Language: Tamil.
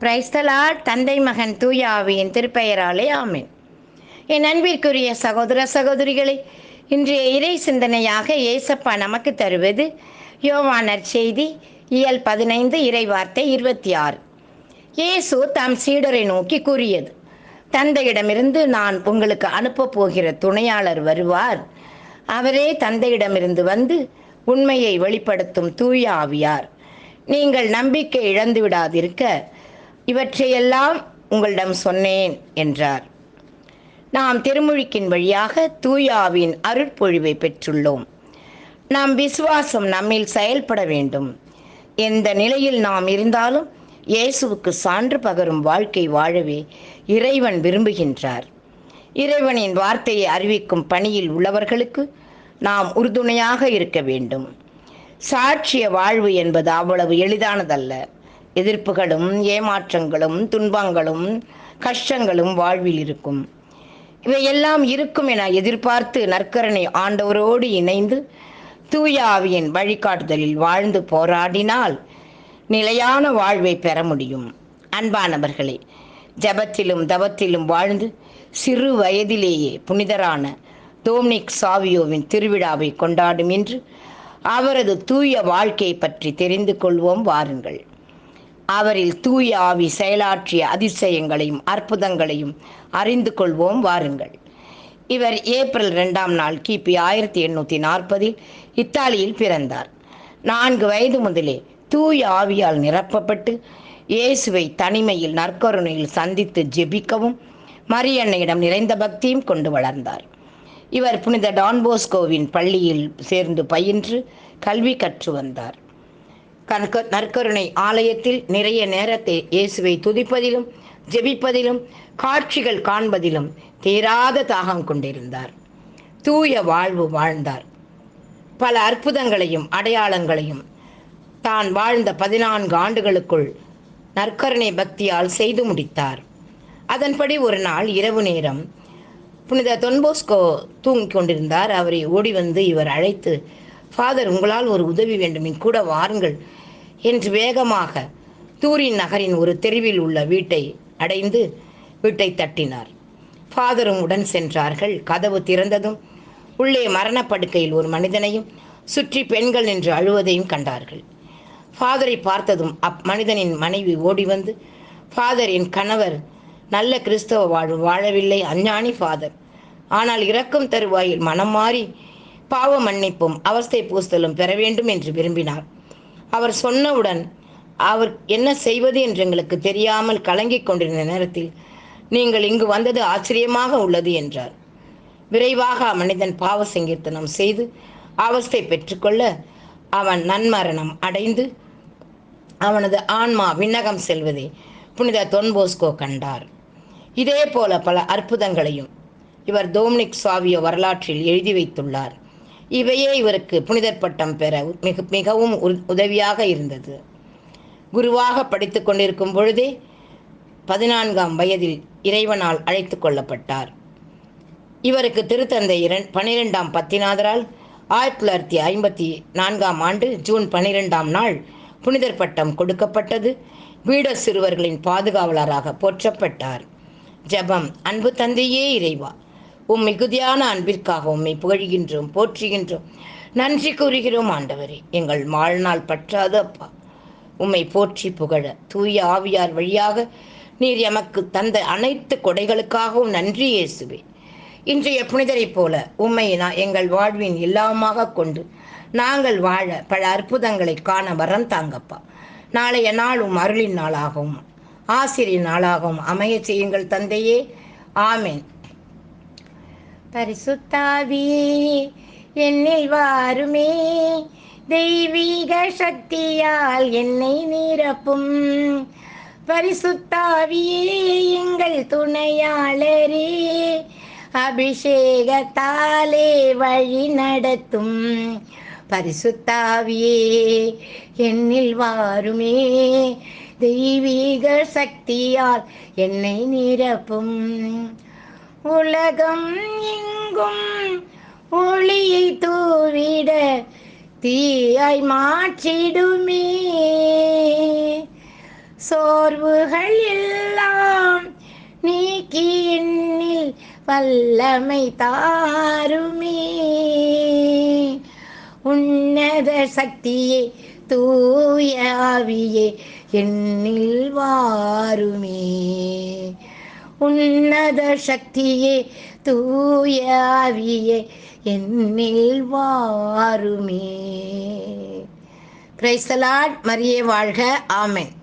பிரைஸ்தலால் தந்தை மகன் தூயாவியின் திருப்பெயராலே ஆமேன். என் அன்பிற்குரிய சகோதர சகோதரிகளே இன்றைய இறை சிந்தனையாக ஏசப்பா நமக்கு தருவது யோவானர் செய்தி இயல் பதினைந்து இறை வார்த்தை இருபத்தி ஆறு இயேசு தம் சீடரை நோக்கி கூறியது தந்தையிடமிருந்து நான் உங்களுக்கு அனுப்பப் போகிற துணையாளர் வருவார். அவரே தந்தையிடமிருந்து வந்து உண்மையை வெளிப்படுத்தும் தூய ஆவியார் நீங்கள் நம்பிக்கை இழந்து விடாதிருக்க இவற்றையெல்லாம் உங்களிடம் சொன்னேன் என்றார். நாம் திருமொழிக்கின் வழியாக தூயாவின் அருட்பொழிவை பெற்றுள்ளோம். நாம் விசுவாசம் நம்மில் செயல்பட வேண்டும். எந்த நிலையில் நாம் இருந்தாலும் இயேசுவுக்கு சான்று பகரும் வாழ்க்கை வாழவே இறைவன் விரும்புகின்றார். இறைவனின் வார்த்தையை அறிவிக்கும் பணியில் உள்ளவர்களுக்கு நாம் உறுதுணையாக இருக்க வேண்டும். சாட்சிய வாழ்வு என்பது அவ்வளவு எளிதானதல்ல. எதிர்ப்புகளும் ஏமாற்றங்களும் துன்பங்களும் கஷ்டங்களும் வாழ்வில் இருக்கும். இவையெல்லாம் இருக்கும் என எதிர்பார்த்து நற்கரணை ஆண்டவரோடு இணைந்து தூய ஆவியின் வழிகாட்டுதலில் வாழ்ந்து போராடினால் நிலையான வாழ்வை பெற முடியும். அன்பானவர்களே ஜபத்திலும் தவத்திலும் வாழ்ந்து சிறு வயதிலேயே புனிதரான டோம்னிக் சாவியோவின் திருவிழாவை கொண்டாடும் என்று அவரது தூய வாழ்க்கையை பற்றி தெரிந்து கொள்வோம். வாருங்கள். அவரில் தூய ஆவி செயலாற்றிய அதிசயங்களையும் அற்புதங்களையும் அறிந்து கொள்வோம் வாருங்கள். இவர் ஏப்ரல் ரெண்டாம் நாள் கிபி ஆயிரத்தி எண்ணூற்றி நாற்பதில் இத்தாலியில் பிறந்தார். நான்கு வயது முதலே தூய ஆவியால் நிரப்பப்பட்டு இயேசுவை தனிமையில் நற்கருணையில் சந்தித்து ஜெபிக்கவும் மரியன்னையிடம் நிறைந்த பக்தியும் கொண்டு வளர்ந்தார். இவர் புனித டான்போஸ்கோவின் பள்ளியில் சேர்ந்து பயின்று கல்வி கற்று வந்தார். கற்க நற்கருணை ஆலயத்தில் நிறைய நேரத்தை இயேசுவை துதிப்பதிலும் ஜெபிப்பதிலும் காட்சிகள் காண்பதிலும் தீராத தாகம் கொண்டிருந்தார். தூய வாழ்வு வாழ்ந்தார். பல அற்புதங்களையும் அடையாளங்களையும் தான் வாழ்ந்த பதினான்கு ஆண்டுகளுக்குள் நற்கருணை பக்தியால் செய்து முடித்தார். அதன்படி ஒரு நாள் இரவு நேரம் புனித தொன்போஸ்கோ தூங்கிக் கொண்டிருந்தார். அவரை ஓடி வந்து இவர் அழைத்து ஃபாதர் உங்களால் ஒரு உதவி வேண்டும். கூட வாருங்கள். என்று வேகமாக தூரின் நகரின் ஒரு தெருவில் உள்ள வீட்டை அடைந்து வீட்டை தட்டினார். ஃபாதரும் உடன் சென்றார்கள். கதவு திறந்ததும் உள்ளே மரணப்படுக்கையில் ஒரு மனிதனையும் சுற்றி பெண்கள் நின்று அழுவதையும் கண்டார்கள். ஃபாதரை பார்த்ததும் அப் மனிதனின் மனைவி ஓடி வந்து ஃபாதரின் கணவர் நல்ல கிறிஸ்தவ வாழ் வாழவில்லை அஞ்ஞானி ஃபாதர். ஆனால் இறக்கும் தருவாயில் மனம் மாறி பாவ மன்னிப்பும் அவஸ்தை பூசலும் பெற வேண்டும் என்று விரும்பினார். அவர் சொன்னவுடன் அவர் என்ன செய்வது என்று எங்களுக்கு தெரியாமல் கலங்கிக் கொண்டிருந்த நேரத்தில் நீங்கள் இங்கு வந்தது ஆச்சரியமாக உள்ளது என்றார். விரைவாக அம்மனிதன் பாவ சங்கீர்த்தனம் செய்து அவஸ்தை பெற்றுக்கொள்ள அவன் நன்மரணம் அடைந்து அவனது ஆன்மா விண்ணகம் செல்வதை புனித தொன்போஸ்கோ கண்டார். இதே போல பல அற்புதங்களையும் இவர் டோம்னிக் சாவியோ வரலாற்றில் எழுதி வைத்துள்ளார். இவையே இவருக்கு புனிதர் பட்டம் பெற மிக மிகவும் உதவியாக இருந்தது. குருவாக படித்து கொண்டிருக்கும் பொழுதே பதினான்காம் வயதில் இறைவனால் அழைத்து கொள்ளப்பட்டார். இவருக்கு திருத்தந்தை இரண் பனிரெண்டாம் பத்திநாதரால் ஆயிரத்தி தொள்ளாயிரத்தி ஐம்பத்தி நான்காம் ஆண்டு ஜூன் பனிரெண்டாம் நாள் புனிதர் பட்டம் கொடுக்கப்பட்டது. வீட சிறுவர்களின் பாதுகாவலராக போற்றப்பட்டார். ஜபம் அன்பு தந்தையே இறைவா. உம் மிகுதியான அன்பிற்காக உம்மை புகழ்கின்றோம் போற்றுகின்றோம். நன்றி கூறுகிறோம் ஆண்டவரே. எங்கள் வாழ்நாள் பற்றாத அப்பா. உம்மை போற்றி புகழ. தூய ஆவியார் வழியாக நீர் எமக்கு தந்த அனைத்து கொடைகளுக்காகவும் நன்றி இயேசுவே. இன்றைய புனிதரைப் போல உம்மை நான் எங்கள் வாழ்வின் எல்லாமாக கொண்டு நாங்கள் வாழ பல அற்புதங்களை காண வரம் தாங்கப்பா. நாளைய நாள் உம் அருளின் நாளாகவும் ஆசிரியர் நாளாகவும் அமைய செய்யுங்கள் தந்தையே. ஆமேன். பரிசுத்தாவியே என்னை வாருமே. தெய்வீக சக்தியால் என்னை நிரப்பும். பரிசுத்தாவியே எங்கள் துணையாளரே. அபிஷேகத்தாலே வழி நடத்தும். பரிசுத்தாவியே என்னில் வாருமே. தெய்வீக சக்தியால் என்னை நிரப்பும். உலகம் எங்கும் ஒளியை தூவிட தீயாய் மாற்றிடுமே. சோர்வுகள் எல்லாம் நீக்கி எண்ணில் வல்லமை தாருமே. உன்னத சக்தியே தூய ஆவியே என்னில் வாருமே. உன்னத சக்தியே தூயாவியே என்னில் வாருமே. கிரைஸ்தலாட் மரியே வாழ்க. ஆமேன்